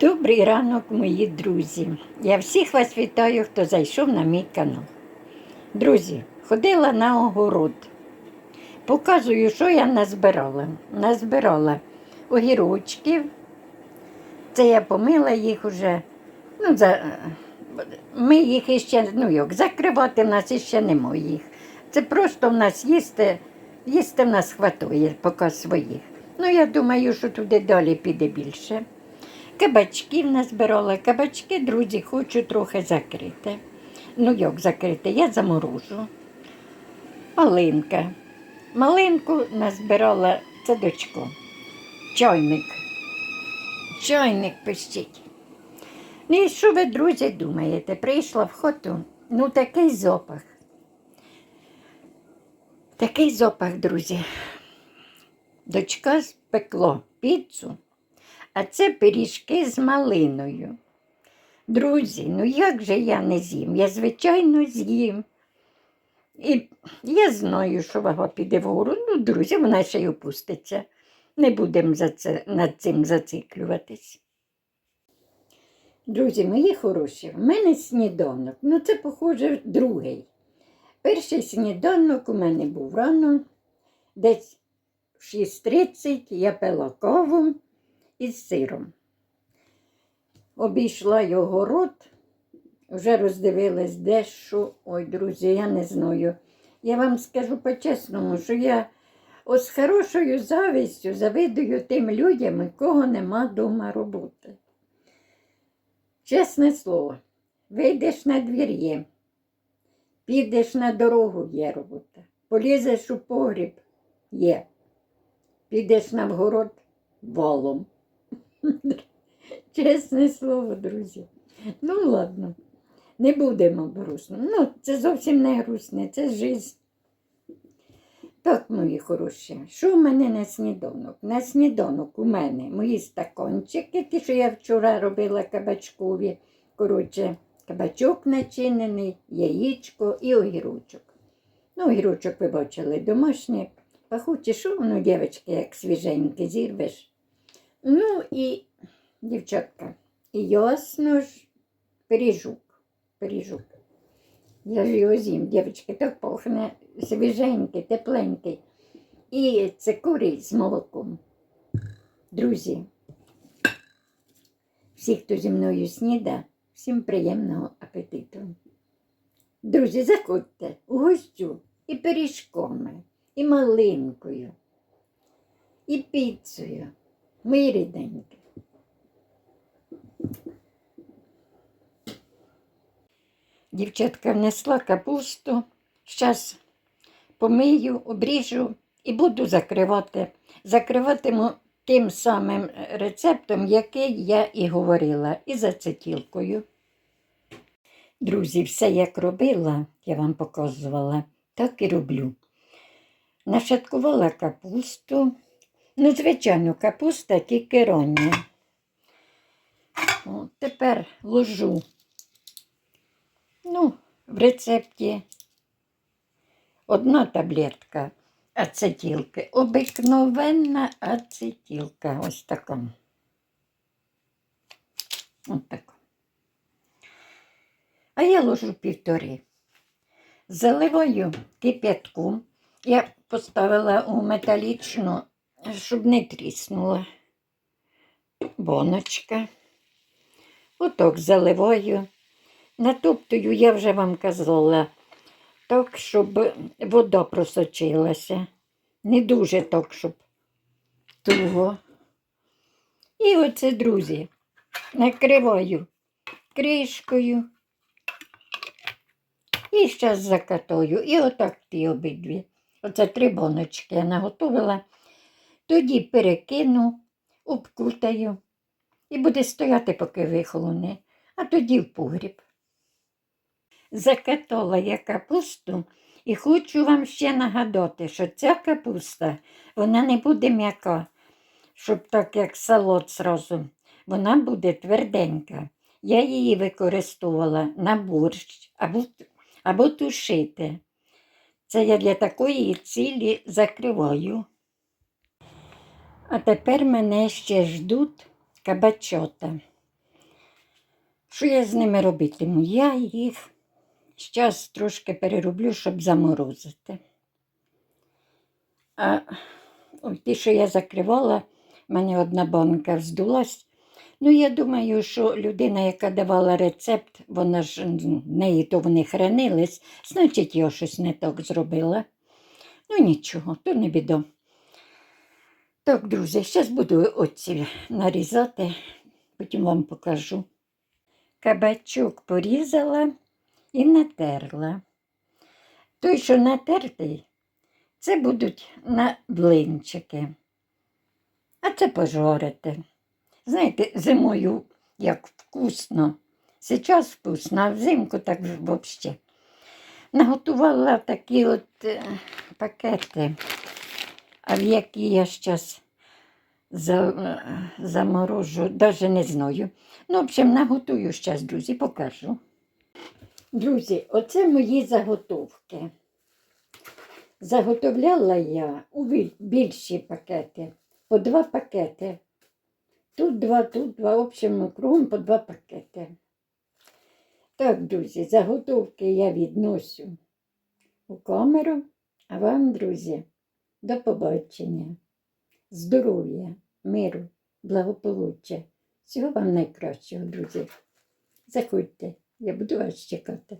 Добрий ранок, мої друзі. Я всіх вас вітаю, хто зайшов на мій канал. Друзі, ходила на огород. Показую, що я назбирала. Назбирала огірочків. Це я помила їх уже. Ну, за... Ми їх іще, ну як, закривати в нас іще нема їх. Це просто в нас їсти, їсти в нас хватує поки своїх. Ну, я думаю, що туди далі піде більше. Кабачків назбирала. Кабачки, друзі, хочу трохи закрити. Ну, як закрити? Я заморожу. Малинка. Малинку назбирала це дочку. Чайник. Чайник пищить. Ну і що ви, друзі, думаєте? Прийшла в хату, ну такий запах. Такий запах, друзі. Дочка спекло піцу, а це пиріжки з малиною. Друзі, ну як же я не з'їм? Я, звичайно, з'їм. І я знаю, що вага піде вгору. Ну, друзі, вона ще й опуститься. Не будемо за це, над цим зациклюватись. Друзі, мої хороші, в мене сніданок. Ну, це, похоже, другий. Перший сніданок у мене був рано, десь в 6.30 я пила каву із сиром. Обійшла його рот, вже роздивилась дещо. Ой, друзі, я не знаю. Я вам скажу по-чесному, що я з хорошою завістю завидую тим людям, кого нема дома роботи. Чесне слово, вийдеш на двір є, підеш на дорогу є робота, полізеш у погріб є, підеш на вгород валом. Чесне слово, друзі. Ну, ладно, не будемо грустно. Ну, це зовсім не грустне, це жизнь. Так, мої хороші, що в мене на сніданок? На сніданок у мене мої стакончики, ті, що я вчора робила кабачкові. Коротше, кабачок начинений, яєчко і огірочок. Ну, огірочок ви бачили домашнє. Пахуче, що воно, дівчатки, як свіженьке, зірвеш. Ну і, дівчатка, ясно ж, пиріжок. Пиріжок. Я ж його з'їм, дівчатки, так пахне свіженький, тепленький. І цикорій з молоком. Друзі, всі, хто зі мною сніда, всім приємного апетиту. Друзі, заходьте у гостю і пиріжками, і малинкою, і піцею. Мої рідненькі. Дівчатка внесла капусту. Зараз помию, обріжу і буду закривати. Закриватиму тим самим рецептом, який я і говорила, і за цитілкою. Друзі, все як робила, я вам показувала, так і роблю. Нашаткувала капусту. Ну, звичайно, капуста тільки рання. О, тепер ложу. Ну, в рецепті одна таблетка ацетілки. Обикновенна ацетілка. Ось така. Ось така. А я ложу півтори. Заливаю кип'ятку. Я поставила у металічну, щоб не тріснула. Боночка. Отак заливаю. Натоптую, я вже вам казала, так, щоб вода просочилася. Не дуже так, щоб туго. І оце, друзі, накриваю кришкою. І зараз закатую. І отак ті обидві. Оце три боночки я наготовила. Тоді перекину, обкутаю і буде стояти, поки вихолоне, а тоді в погріб. Закатала я капусту і хочу вам ще нагадати, що ця капуста вона не буде м'яка, щоб так як салат зразу. Вона буде тверденька. Я її використовувала на борщ або, або тушити. Це я для такої цілі закриваю. А тепер мене ще ждуть кабачота. Що я з ними робитиму? Я їх зараз трошки перероблю, щоб заморозити. А ті, що я закривала, в мене одна банка вздулась. Ну, я думаю, що людина, яка давала рецепт, вона ж ну, в неї то вони хранились, значить, я щось не так зробила. Ну, нічого, то не біда. Так, друзі, зараз буду оці нарізати, потім вам покажу. Кабачок порізала і натерла. Той, що натертий, це будуть на блинчики. А це пожарити. Знаєте, зимою як вкусно. Зараз вкусно, а взимку так взагалі. Наготувала такі от е, пакети, а в які я зараз заморожу, навіть не знаю. Ну, в общем, наготую зараз, друзі, покажу. Друзі, оце мої заготовки. Заготовляла я у більші пакети, по два пакети. Тут два, тут два, в общем, кругом по два пакети. Так, друзі, заготовки я відносю у камеру, а вам, друзі, до побачення. Здоров'я, миру, благополуччя. Всього вам найкращого, друзі. Заходьте, я буду вас чекати.